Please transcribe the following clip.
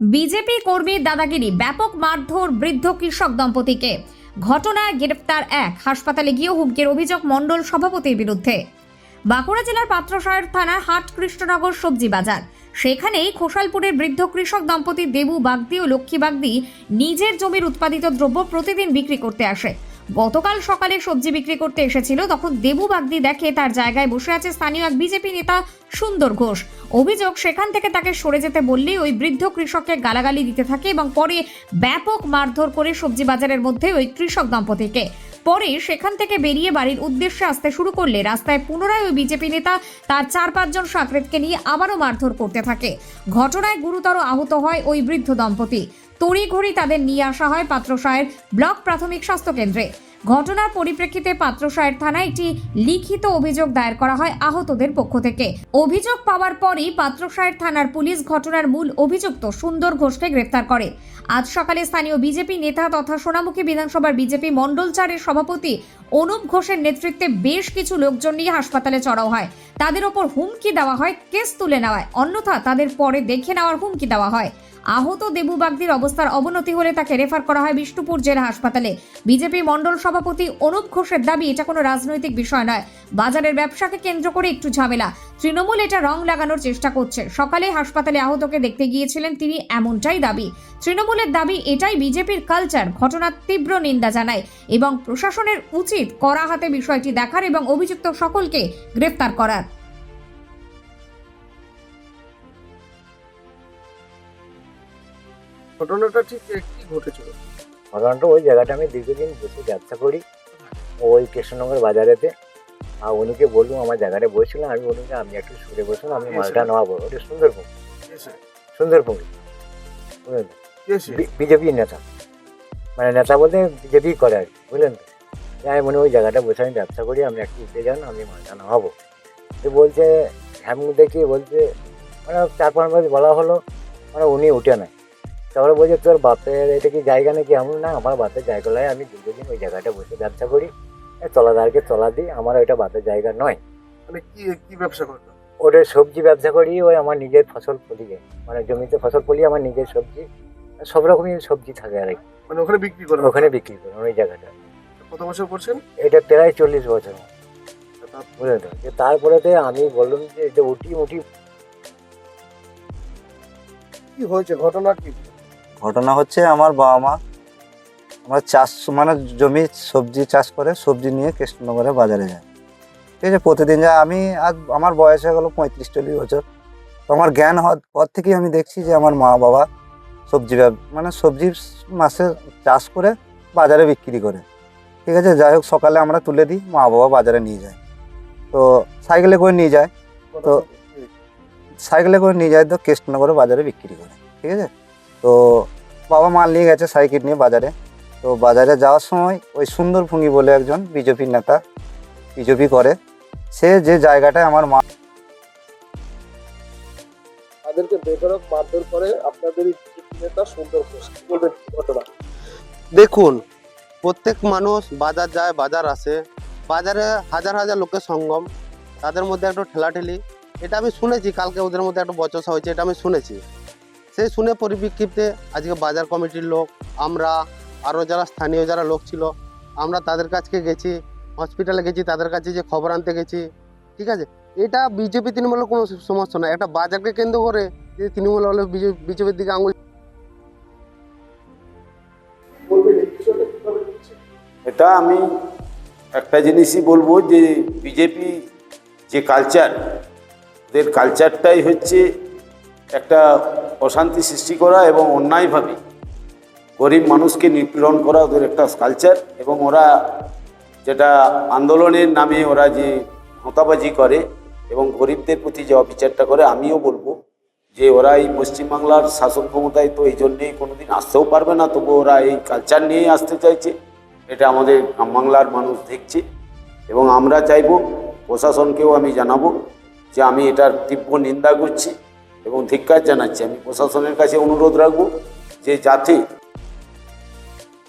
BJP কর্মীর দাদাগিরি ব্যাপক মারধর বৃদ্ধ কৃষক দম্পতিকে। ঘটনায় গ্রেফতার এক। হাসপাতালে গিয়েও হুমকির অভিযোগ মণ্ডল সভাপতির বিরুদ্ধে। বাঁকুড়া জেলার পাত্রসায়র থানার হাট কৃষ্ণনগর সবজি বাজার। সেখানেই খোসালপুরের বৃদ্ধ কৃষক দম্পতি দেবু বাগদি ও লক্ষ্মী বাগদি নিজের জমির উৎপাদিত দ্রব্য প্রতিদিন বিক্রি করতে আসে। গতকাল সকালে সবজি বিক্রি করতে এসেছিল, তখন দেবু বাগদি দেখে তার জায়গায় বসে আছে স্থানীয় এক বিজেপি নেতা সুন্দর ঘোষ। অভিযোগ, সেখান থেকে তাকে সরে যেতে বললেই ওই বৃদ্ধ কৃষককে গালাগালি দিতে থাকে এবং পরে ব্যাপক মারধর করে সবজি বাজারের মধ্যে ওই কৃষক দম্পতিকে। পরে সেখান থেকে বেরিয়ে বাড়ির উদ্দেশ্যে আসতে শুরু করলে রাস্তায় পুনরায় ওই বিজেপি নেতা তার চার পাঁচজন সাকরেতকে নিয়ে আবারও মারধর করতে থাকে। ঘটনায় গুরুতর আহত হয় ওই বৃদ্ধ দম্পতি। তড়িঘড়ি তাদের নিয়ে আসা হয় পাত্রসায়ের ব্লক প্রাথমিক স্বাস্থ্য কেন্দ্রে। ঘটনার পরিপ্রেক্ষিতে পাত্রসায়ের থানায় একটি লিখিত অভিযোগ দায়ের করা হয় আহতদের পক্ষ থেকে। অভিযোগ পাওয়ার পরই পাত্রসায়ের থানার পুলিশ ঘটনার মূল অভিযুক্ত সুন্দর ঘোষকে গ্রেফতার করে। আজ সকালে স্থানীয় বিজেপি নেতা তথা সোনামুখী বিধানসভার বিজেপি মণ্ডল চারের সভাপতি অনুপ ঘোষের নেতৃত্বে বেশ কিছু লোকজন নিয়ে হাসপাতালে চড়াও হয়। তাদের ওপর হুমকি দেওয়া হয়, কেস তুলে নেওয়ায়। অন্যথা তাদের পরে দেখে নেওয়ার হুমকি দেওয়া হয়। আহত দেবু বাগদির অবস্থার অবনতি হলে তাকে রেফার করা হয় বিষ্ণুপুর জেলা হাসপাতালে। বিজেপি মণ্ডল সভাপতি অনুপ ঘোষের দাবি, এটা কোনো রাজনৈতিক বিষয় নয়। বাজারের ব্যবসাকে কেন্দ্র করে একটু ঝামেলা। তৃণমূল এটা রং লাগানোর চেষ্টা করছে। সকালে হাসপাতালে আহতকে দেখতে গিয়েছিলেন তিনি এমনটাই দাবি। তৃণমূলের দাবি, এটাই বিজেপির কালচার ঘটনার তীব্র নিন্দা জানায় এবং প্রশাসনের উচিত কড়া হাতে বিষয়টি দেখার এবং অভিযুক্ত সকলকে গ্রেফতার করার। ঘটনাটা ঠিক কি ঘটেছিল? ঘটনাটা ওই জায়গাটা আমি দীর্ঘদিন বসে ব্যবসা করি। ওই কৃষ্ণনগর বাজারেতে। আর উনিকে বললাম আমার জায়গাটা বসছিলাম আমি বললাম যে আপনি একটু সরে বসুন আমি মালটা নেওয়াবো। ওটা? এসে বি- বিজেপি নেতা। মানে নেতা বলতে বিজেপি করে আর কি, বুঝলেন? তো আমি মনে হয় ওই জায়গাটা বসে আমি ব্যবসা করি আপনি একটু উঠে যান আমি মালটা নেওয়াবো। তো বলছে হ্যাম দেখি বলছে মানে চার পাঁচ বলা হলো মানে উনি উঠে নাই। তারপরে বলছে তোর বাপের এটা কি জায়গা নাকি? এমন না আমার বাপের জায়গা নয়। আমি দীর্ঘদিন ওই জায়গাটা বসে ব্যবসা করি। তলাদারকে তলা দিই। আমার ওইটা বাপের জায়গা নয়। মানে কি কি ব্যবসা করতো? ওটা সবজি ব্যবসা করি ওই আমার নিজের ফসল ফলিয়ে মানে জমিতে ফসল ফলিয়ে আমার নিজের সবজি। সব রকমই সবজি থাকে আর কি। মানে ওখানে বিক্রি করে ওখানে বিক্রি করি ওই জায়গাটা। কত বছর করছেন? এটা প্রায় চল্লিশ বছর। বুঝলেন তো তারপরেতে আমি বললাম যে এটা উঠি উঠি কি হয়েছে? ঘটনা কি? ঘটনা হচ্ছে আমার বাবা মা আমরা চাষ মানে জমি সবজি চাষ করে সবজি নিয়ে কৃষ্ণনগরে বাজারে যায়। ঠিক আছে প্রতিদিন যায় আমি আজ আমার বয়স হয়ে গেলো পঁয়ত্রিশ চল্লিশ বছর। তো আমার জ্ঞান হওয়ার পর থেকেই আমি দেখছি যে আমার মা বাবা সবজি ব্যব- মানে সবজি মাসে চাষ করে বাজারে বিক্রি করে। ঠিক আছে যাই হোক সকালে আমরা তুলে দিই মা বাবা বাজারে নিয়ে যায়। তো সাইকেলে করে নিয়ে যায় তো সাইকেলে করে নিয়ে যায় তো কৃষ্ণনগরে বাজারে বিক্রি করে। ঠিক আছে তো বাবা মাল নিয়ে গেছে সাইকেল নিয়ে বাজারে। তো বাজারে যাওয়ার সময় ওই সুন্দর ভুঙ্গি বলে একজন বিজেপির নেতা বিজেপি করে। সে যে জায়গাটায় আমার মা তাদেরকে বেধরক মারধর করে আপনাদের নেতা সুন্দর ঘোষ বলবেন ঘটনা দেখুন প্রত্যেক মানুষ বাজার যায় বাজার আসে। বাজারে হাজার হাজার লোকের সঙ্গম তাদের মধ্যে একটা ঠেলাঠেলি। এটা আমি শুনেছি কালকে ওদের মধ্যে একটা বচসা হয়েছে এটা আমি শুনেছি। সেই শুনে পরিপ্রেক্ষিতে আজকে বাজার কমিটির লোক, আমরা আরও যারা স্থানীয় যারা লোক ছিল, আমরা তাদের কাছকে গেছি হসপিটালে গেছি, তাদের কাছে যে খবর আনতে গেছি, ঠিক আছে? এটা বিজেপি তৃণমূলের কোনো সমস্যা নয়। একটা বাজারকে কেন্দ্র করে যে তৃণমূল হলে বিজেপির দিকে আঙুল এটা আমি একটা জিনিসই বলব যে বিজেপি যে কালচার ওদের কালচারটাই হচ্ছে একটা অশান্তি সৃষ্টি করা এবং অন্যায়ভাবে গরিব মানুষকে নিপীড়ন করা ওদের একটা কালচার এবং ওরা যেটা আন্দোলনের নামে ওরা যে হতাবাজি করে এবং গরিবদের প্রতি যে অবিচারটা করে, আমিও বলব যে ওরা এই পশ্চিমবাংলার শাসন ক্ষমতায় তো এই জন্যেই কোনোদিন আসতেও পারবে না তবু ওরা এই কালচার নিয়েই আসতে চাইছে। এটা আমাদের বাংলার মানুষ দেখছে এবং আমরা চাইব প্রশাসনকেও আমি জানাব যে আমি এটার তীব্র নিন্দা করছি। এবং ধিক্কার জানাচ্ছি। আমি প্রশাসনের কাছে অনুরোধ রাখব যে যাতে